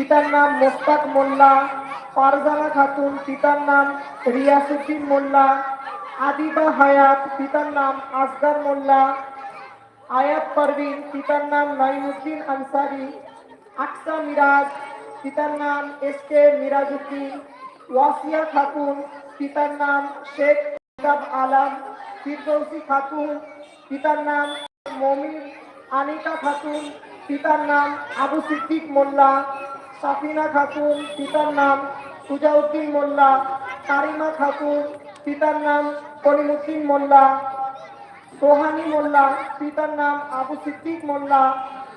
পিতার নাম মোস্তাক মোল্লা, ফারজানা খাতুন পিতার নাম রিয়াসুদ্দিন মোল্লা, আদিবা হায়াত পিতার নাম আসগার মোল্লা, আয়াত পারভিন পিতার নাম নাইমুদ্দিন আনসারি, আকসা মিরাজ পিতার নাম এস কে মিরাজউদ্দিন ওয়াসিয়া খাতুন পিতার নাম শেখ কিতাব আলম, ফিরদৌসি খাতুন পিতার নাম মমিন, আনিকা খাতুন পিতার নাম আবু সিদ্দিক মোল্লা সাফিনা খাতুন, পিতার নাম সুজাউদ্দিন মোল্লা তারিমা খাতুন, পিতার নাম কলিমুদ্দিন মোল্লা, সোহানি মোল্লা, পিতার নাম আবু সিদ্দিক মোল্লা,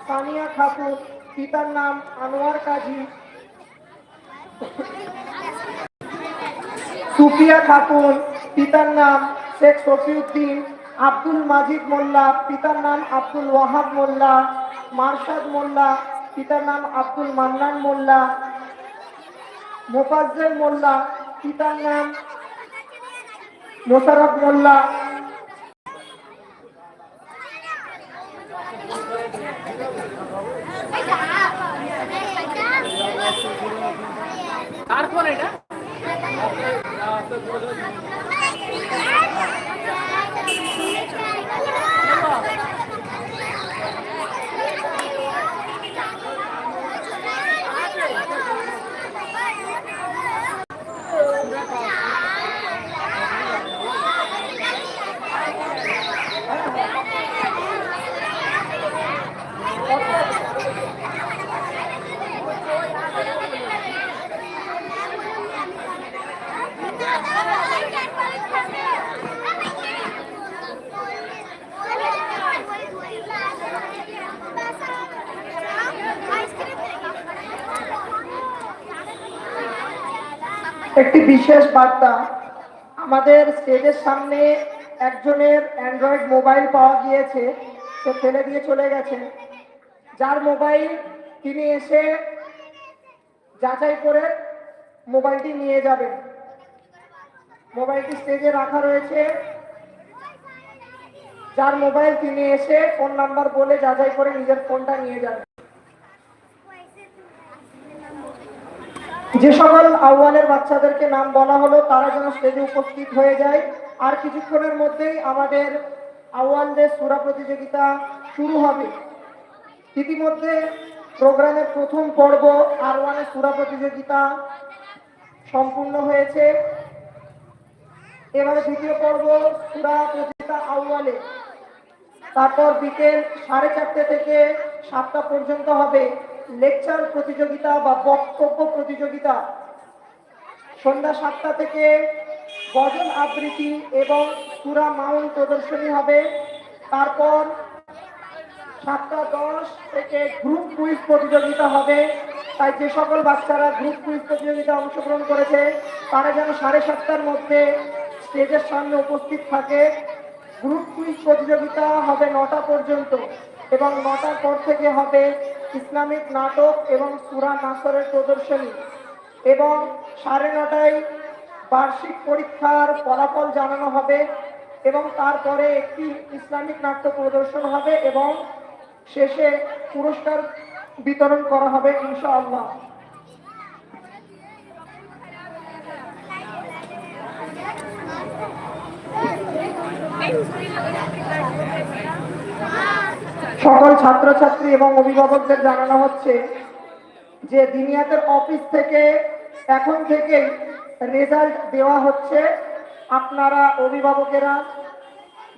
সানিয়া খাতুন, পিতার নাম আনোয়ার কাজী। সুফিয়া খাতুন, পিতার নাম শেখ শফিউদ্দিন, আব্দুল মাজিদ মোল্লা, পিতার নাম আব্দুল ওয়াহাব মোল্লা, মারশাদ মোল্লা পিতার নাম আব্দুল মান্নান মোল্লা মোফাজ্জেল মোল্লা পিতার নাম মোশারফ মোল্লা। ফোন এটা? একটি বিশেষ বার্তা, আমাদের স্টেজের সামনে একজনের অ্যান্ড্রয়েড মোবাইল পাওয়া গিয়েছে, সে ফেলে দিয়ে চলে গেছে। যার মোবাইল তিনি এসে যাচাই করে মোবাইলটি নিয়ে যাবেন। মোবাইলটি স্টেজে রাখা রয়েছে। যার মোবাইল তিনি এসে ফোন নাম্বার বলে যাচাই করে নিজের ফোনটা নিয়ে যাবেন। যে সকল আহ্বানের বাচ্চাদেরকে নাম বলা হলো, তারা যেন স্টেজে উপস্থিত হয়ে যায়। আর কিছুক্ষণের মধ্যেই আমাদের আহ্বানদের সুরা প্রতিযোগিতা শুরু হবে। ইতিমধ্যে প্রোগ্রামের প্রথম পর্ব আর ওয়ানের সুরা প্রতিযোগিতা সম্পূর্ণ হয়েছে। এবারে দ্বিতীয় পর্ব সুরা প্রতিযোগিতা আহ্বানে তারপর বিকেল সাড়ে চারটে থেকে সাতটা পর্যন্ত হবে। লেকচার প্রতিযোগিতা বা বক্তব্য প্রতিযোগিতা। সন্ধ্যা সাতটা থেকে গজল আবৃত্তি এবং সুরা মাউন্ট প্রদর্শনী হবে। তারপর সাতটা দশ থেকে গ্রুপ কুইজ প্রতিযোগিতা হবে। তাই যে সকল বাচ্চারা গ্রুপ কুইজ প্রতিযোগিতা অংশগ্রহণ করেছে, তারা যেন সাড়ে সাতটার মধ্যে স্টেজের সামনে উপস্থিত থাকে। গ্রুপ কুইজ প্রতিযোগিতা হবে নটা পর্যন্ত এবং নটার পর থেকে হবে ইসলামিক নাটক এবং সুরা নাসরের প্রদর্শনী এবং সাড়ে নটায় বার্ষিক পরীক্ষার ফলাফল জানানো হবে এবং তারপরে একটি ইসলামিক নাট্য প্রদর্শন হবে এবং শেষে পুরস্কার বিতরণ করা হবে ইনশাআল্লাহ। সকল ছাত্রছাত্রী এবং অভিভাবকদের জানানো হচ্ছে যে দিনিয়াতের অফিস থেকে এখন থেকেই রেজাল্ট দেওয়া হচ্ছে। আপনারা অভিভাবকেরা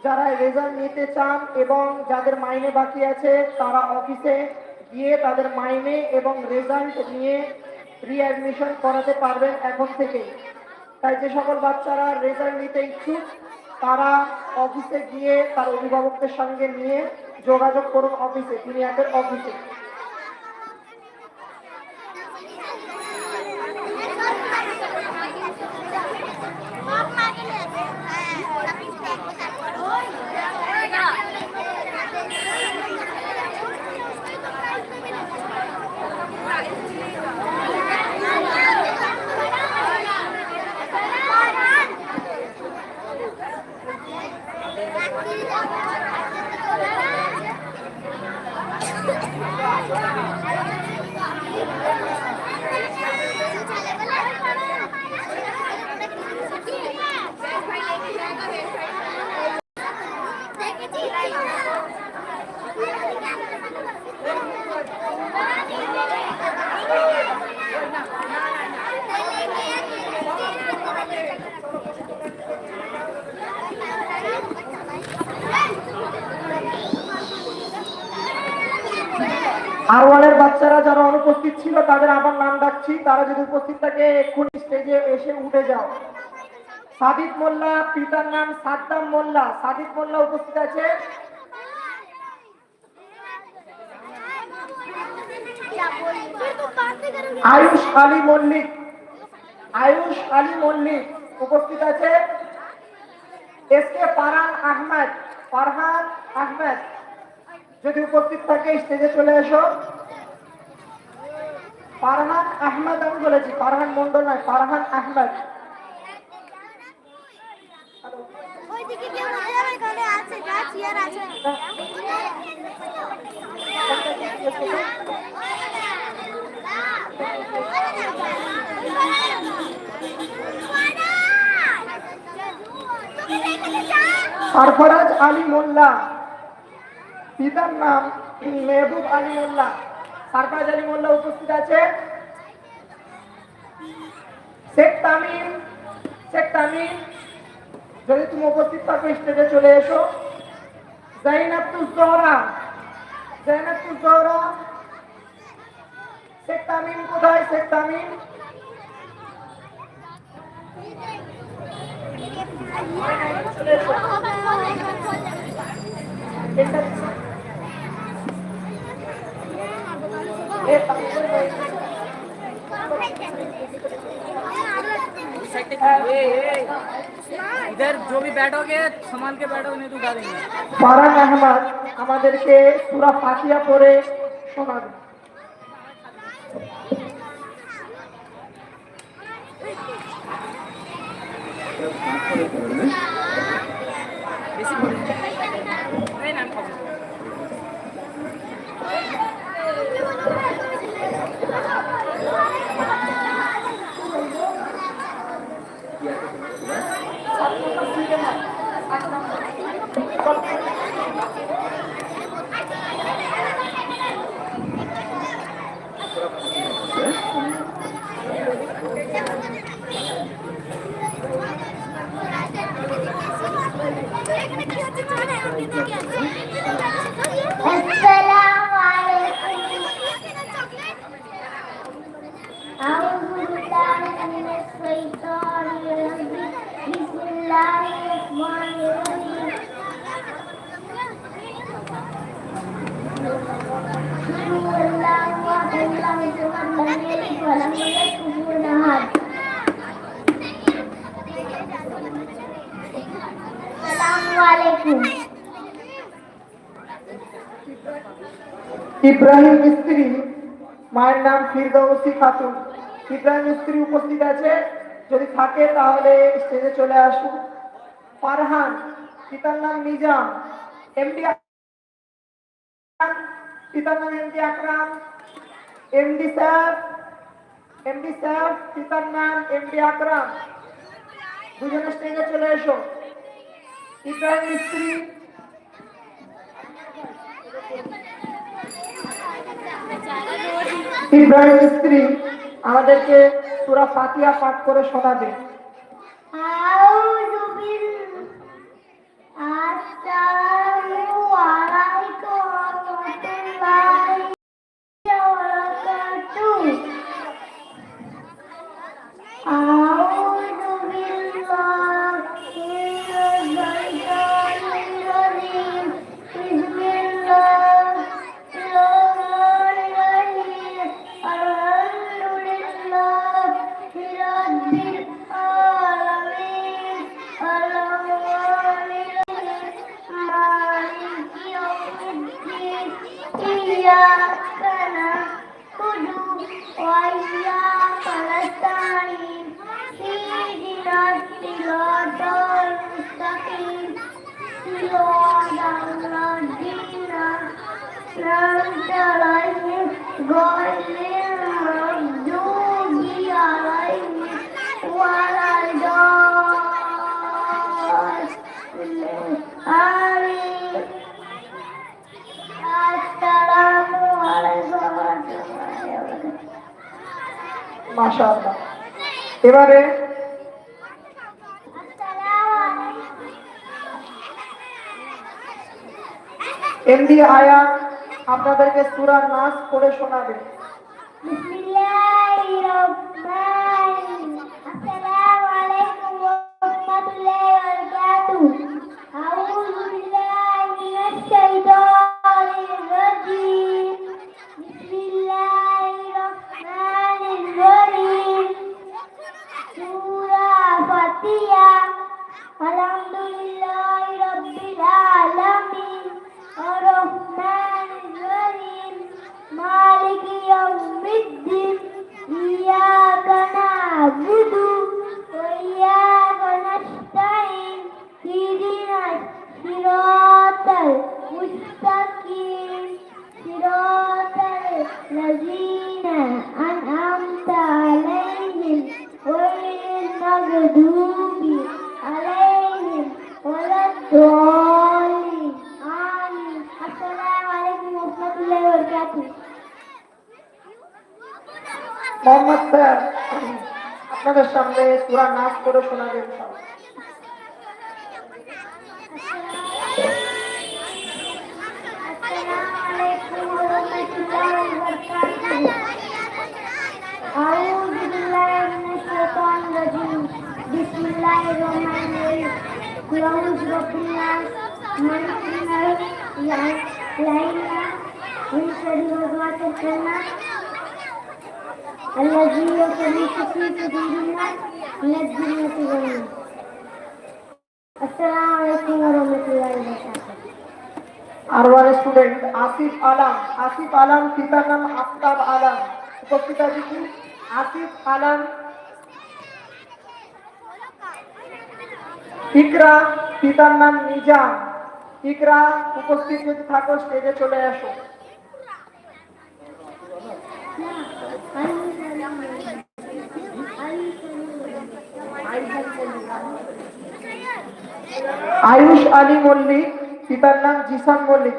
যারা রেজাল্ট নিতে চান এবং যাদের মাইনে বাকি আছে, তারা অফিসে গিয়ে তাদের মাইনে এবং রেজাল্ট নিয়ে রিঅ্যাডমিশন করাতে পারবেন এখন থেকে তাই যে সকল বাচ্চারা রেজাল্ট নিতে ইচ্ছুক, তারা অফিসে গিয়ে তার অভিভাবকদের সঙ্গে নিয়ে যোগাযোগ করুন অফিসে তিনি একের অফিসে। Oh, যারা অনুপস্থিত ছিল, তাদের আবার নাম ডাকছি। তারা যদি উপস্থিত থাকে, এক্ষুনি স্টেজে এসে উঠে যাও। সাদিক মোল্লা, পিতার নাম সাদ্দাম মোল্লা। সাদিক মোল্লা উপস্থিত আছে? আয়ুষ আলী মল্লিক। আয়ুষ আলী মল্লিক উপস্থিত আছে? S K Farhan Ahmed. Farhan Ahmed, যদি উপস্থিত থাকে স্টেজে চলে এসো। ফারহান আহমেদ আমি বলেছি ফারহান মন্ডল নয় ফারহান আহমেদ। সরফরাজ আলী মোল্লা। পিতার নাম মেহবুব আলী মোল্লা। সরফরাজ আলী মোল্লা উপস্থিত আছে। শেখ তামিম শেখ তামিম যদি তুমি উপস্থিত থাকো স্টেজে চলে এসো। জাইনাতুল জোহরা জাইনাতুল জোহরা। শেখ তামিম কোথায়? শেখ তামিম। চলে এসো। इधर जो भी बैठोगे संभाल के बैठोगे नहीं तो उठा देंगे ফারান আহমদ আমাদেরকে পুরা ফাটিয়া পরে শোনাবে বেশি আলাইকুম। ইব্রাহিম মিস্ত্রি মায়ের নাম ফিরদৌসি খাতুন ইব্রাহিম মিস্ত্রি উপস্থিত আছে, যদি থাকে তাহলে স্টেজে চলে আসুন। ফারহান, পিতার নাম নিজাম। এমডি পিতার নাম MD Akram. MD sir MD sir, পিতার নাম এমডি আকরাম। দুজনে স্টেজে চলে এসো। আমাদেরকে সুরা পাতিয়া পাঠ করে শোনাবে Ah uh -huh. মাশাআল্লাহ। এবারে এমডি আয়া আপনাদেরকে সুরা নাচ করে শোনাবে। আপনাদের সামনে সুরা নাচ করে শোনাবেন ইনশাআল্লাহ। السلام عليكم ورحمة الله وبركاته أعوذ بالله من الشيطان الرجيم بسم الله الرحمن الرحيم قل أعوذ برب الناس ملك الناس إله الناس من شر وسواس الخناس الذي يوسوس في صدور الناس من الجنة والناس السلام عليكم ورحمة الله وبركاته আর ওয়ান স্টুডেন্ট আসিফ আলাম আসিফ আলাম পিতার নাম আফতাব আলাম উপস্থিত আছে কি আসিফ আলাম ইকরা পিতার নাম নিজাম ইকরা উপস্থিত যদি থাকো স্টেজে চলে আসো আয়ুষ আলী মল্লিক, পিতার নাম জিসান মল্লিক।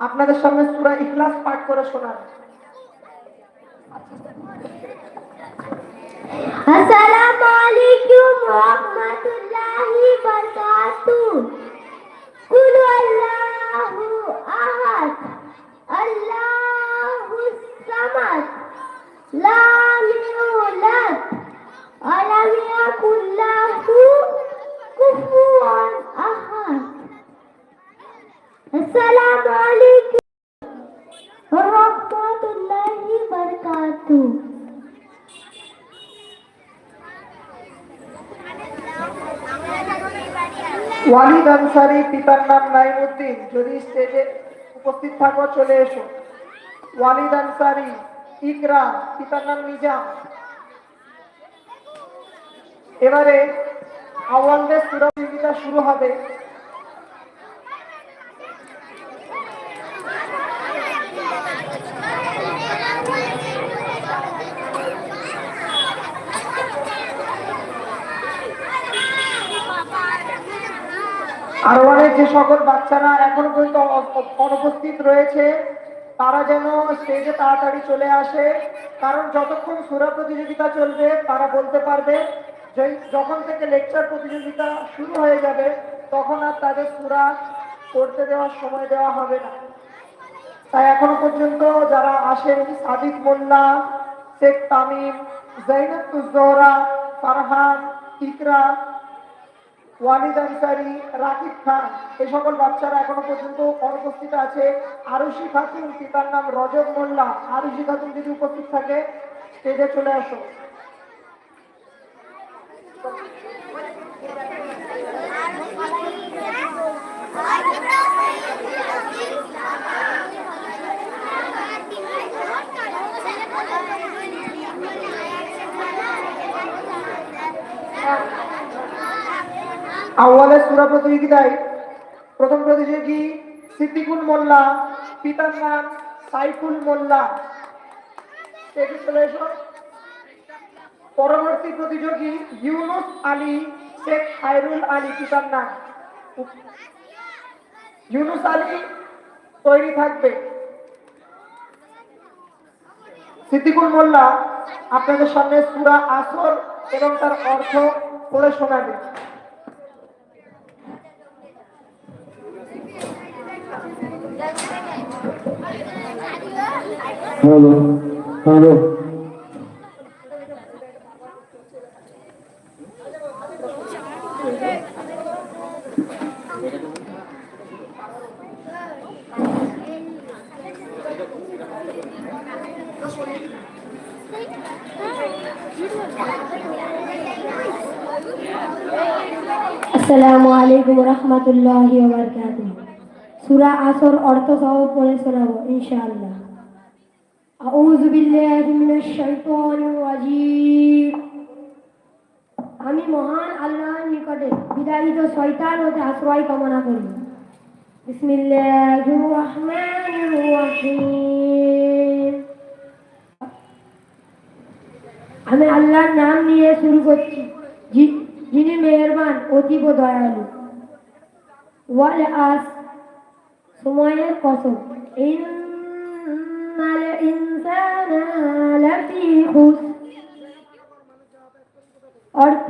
আপনাদের সামনে সুরা ইখলাস পাঠ করে শোনান আসসালামু আল্লাহু আহাদ আল্লাহুস সামাদ। পিতার নাম নাইমুদ্দিন। যদি স্টেজে উপস্থিত থাকো, চলে এসো। ওয়ালিদ আনসারি ইকরা পিতার নাম নিজাম। এবারে আওয়ালদের প্রতিযোগিতা শুরু হবে। আর যে সকল বাচ্চারা এখনও পর্যন্ত অনুপস্থিত রয়েছে, তারা যেন স্টেজে তাড়াতাড়ি চলে আসে। কারণ যতক্ষণ সুরা প্রতিযোগিতা চলবে, তারা বলতে পারবে যে যখন থেকে লেকচার প্রতিযোগিতা শুরু হয়ে যাবে, তখন আর তাদের সুরা করতে দেওয়ার সময় দেওয়া হবে না। তাই এখনও পর্যন্ত যারা আসেন সাদিক মোল্লা, শেখ তামিম জৈনব ফারহান, ইকরা, ওয়ালিদ আনসারি, রাকিব খান এই সকল বাচ্চারা এখনও পর্যন্ত অনুপস্থিত আছে। আরুষি খাতুন, পিতার নাম রজত মোল্লা। আরুষি খাতুন যদি উপস্থিত থাকে স্টেজে চলে আসো। আউয়ালের সুরা প্রতিযোগিতায় প্রথম প্রতিযোগী সিদ্দিকুল মোল্লা পিতার নাম সাইফুল মোল্লা। পরবর্তী প্রতিযোগী ইউনুস আলী, শেখ খায়রুল আলী পিতার নাম? ইউনুস আলী তৈরি থাকবে। সিদ্দিকুল মোল্লা আপনাদের সামনে সুরা আসর এবং তার অর্থ পড়ে শোনাবে। হ্যালো হ্যালো আসসালামু আলাইকুম রহমতুল্লাহ বারকাত সুরা আসর অর্থ সহ পড়ে শোনাবো, ইনশাআল্লাহ। আউযু বিল্লাহি মিনাশ শাইতানির রাজীম। আমি মহান আল্লাহর নিকটে বিদায়িত শয়তান হতে আশ্রয় কামনা করি। বিসমিল্লাহির রহমানির রহিম। আমি আল্লাহর নাম নিয়ে শুরু করছি। যিনি মেহেরবান, অতীব দয়ালু। ওয়াল আস সময়ের কসম ইন্নাল ইনসানা লাফি খুস অর্থ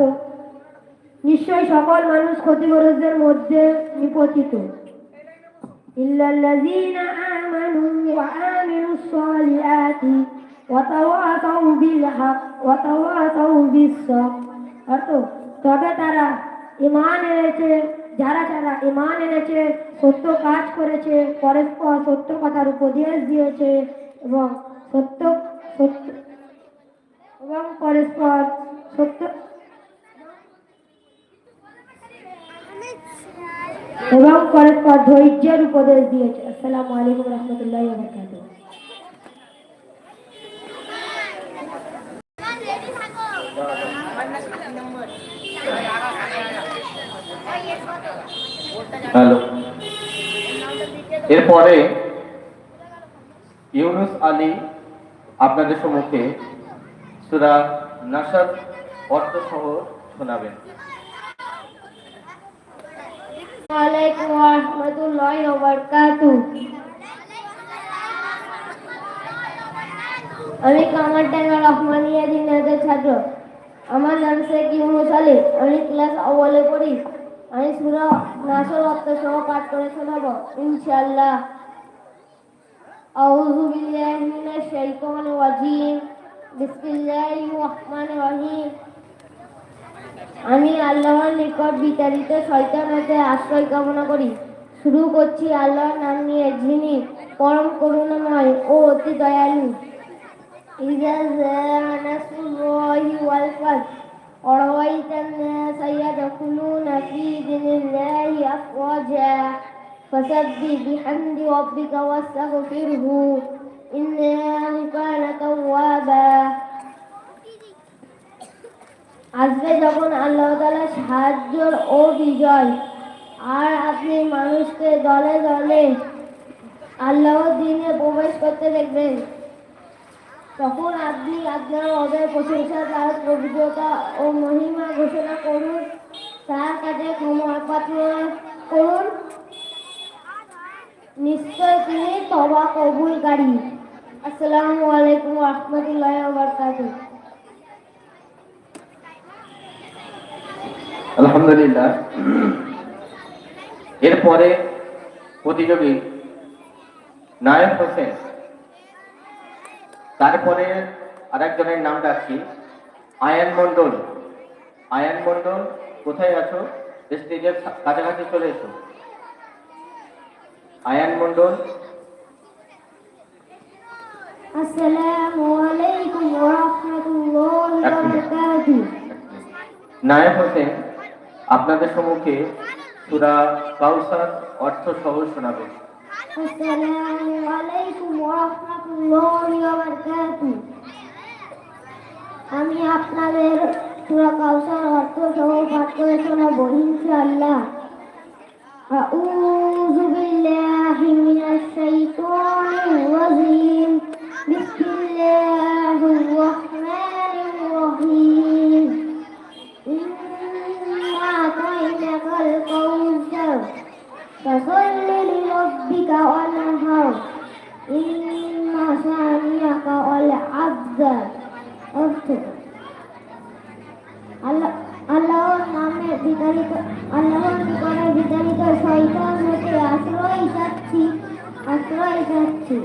নিশ্চয় সকল মানুষ ক্ষতিগ্রস্তদের মধ্যে নিপতিত। ইল্লাল্লাযীনা আমানু ওয়া আমিলুস সালিহাতি ওয়া তবে তারা ঈমান এনেছে যারা যারা ঈমান এনেছে, সত্য কাজ করেছে, পরস্পর সত্য কথার উপদেশ দিয়েছে এবং সত্য সত্য এবং পরস্পর সত্য এবং পরস্পর ধৈর্যের উপদেশ দিয়েছে। আসসালামু আলাইকুম রহমতুল্লাহ বরকাতুহ হ্যালো। এরপরে ইউনুস আলী আপনাদের সম্মুখে সুরা নাসাদ অর্থ সহ শোনাবেন কামারডাঙ্গা রহমানিয়া দিনাজের ছাত্র। আমার নাম ইউনুস আলী। আমি ক্লাস আওয়ালে পড়ি। আমি সুরা নাসর অর্থ সহ পাঠ করে শোনাবো ইনশাআল্লাহ أعوذ بالله من الشيطان الرجيم بسم الله الرحمن الرحيم আমি আল্লাহর নিকট বিতাড়িত শয়তান হতে আশ্রয় কামনা করি শুরু করছি আল্লাহর নাম নিয়ে যিনি পরম করুণাময় ও অতি দয়ালু إذا جاء نصر الله والفتح ورأيت الناس يدخلون في دين الله أفواجا فسبح بحمد ربك واستغفره إنه كان توابا আসবে যখন আল্লাহ তালা সাহায্য ও বিজয় আর আপনি মানুষকে দলে দলে আল্লাহর দিনে প্রবেশ করতে দেখবেন তখন আপনি আপনার অদের প্রশংসা, তার পবিত্রতা ও মহিমা ঘোষণা করুন। তার কাছে ক্ষমা প্রার্থনা করুন। নিশ্চয় তিনি তবা কবুলকারী। আসসালামু আলাইকুম রহমতুল্লাহ বারকাতুহ। আলহামদুলিল্লাহ। এরপরে প্রতিযোগী নায়ক হোসেন তারপরে আরেকজনের নাম ডাকছি আয়ান মন্ডল আয়ান মন্ডল কোথায় আছো? স্টেজের কাছাকাছি চলে এসো। আয়ান মন্ডল আসসালামু আলাইকুম ওয়া রাহমাতুল্লাহি ওয়া বারাকাতুহু। নায়ক হোসেন আপনাদের সম্মুখে সুরা কাউসার অর্থ সহ শোনাবেন আসসালামু আলাইকুম ওয়া রাহমাতুল্লাহি ওয়া বারাকাতুহু আমি আপনাদের সূরা কাউসার অর্থ সহ পাঠ করে শোনাবো ইনশাআল্লাহ أعوذ بالله من الشيطان الرجيم بسم الله الرحمن الرحيم إنا أعطيناك الكوثر فصل لربك وانهر إن شانئك الأبتر অর্থ আল্লাহ আল্লাহর নামে বিতাড়িত আল্লাহর নিকটে বিতাড়িত শয়তান হতে আশ্রয় চাচ্ছি আশ্রয় চাচ্ছি